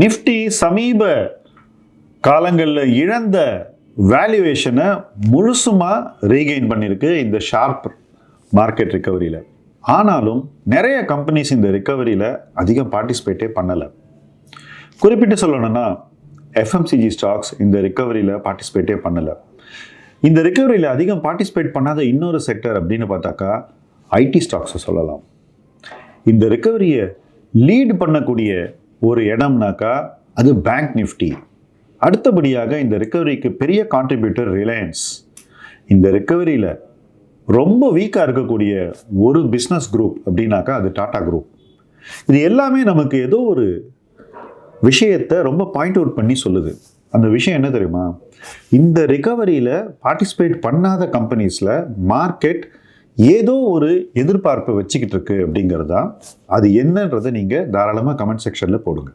Nifty சமீப காலங்களில் இழந்த வேல்யூவேஷனை முழுசுமாக ரீகெயின் பண்ணியிருக்கு இந்த ஷார்ப் மார்க்கெட் ரிக்கவரியில் ஆனாலும் நிறைய கம்பெனிஸ் இந்த ரிக்கவரியில் அதிகம் பார்ட்டிசிபேட்டே பண்ணலை. குறிப்பிட்டு சொல்லணும்னா எஃப்எம்சிஜி ஸ்டாக்ஸ் இந்த ரிக்கவரியில் பார்ட்டிசிபேட்டே பண்ணலை. இந்த ரிக்கவரியில் அதிகம் பார்ட்டிசிபேட் பண்ணாத இன்னொரு செக்டர் அப்படின்னு பார்த்தாக்கா ஐடி ஸ்டாக்ஸை சொல்லலாம். இந்த ரிக்கவரியை லீட் பண்ணக்கூடிய ஒரு இடம்னாக்கா அது பேங்க் நிஃப்டி அடுத்தபடியாக இந்த ரிக்கவரிக்கு பெரிய கான்ட்ரிபியூட்டர் ரிலையன்ஸ் இந்த ரிக்கவரியில் ரொம்ப வீக்காக இருக்கக்கூடிய ஒரு பிஸ்னஸ் குரூப் அப்படின்னாக்கா அது டாடா குரூப் இது எல்லாமே நமக்கு ஏதோ ஒரு விஷயத்தை ரொம்ப பாயிண்ட் அவுட் பண்ணி சொல்லுது. அந்த விஷயம் என்ன தெரியுமா? இந்த ரிகவரியில் பார்ட்டிசிபேட் பண்ணாத கம்பெனிஸில் மார்க்கெட் ஏதோ ஒரு எதிர்பார்ப்பு வச்சுக்கிட்டு இருக்கு அப்படிங்கிறதா அது என்னன்றதை நீங்கள் தாராளமாக கமெண்ட் செக்ஷனில் போடுங்க.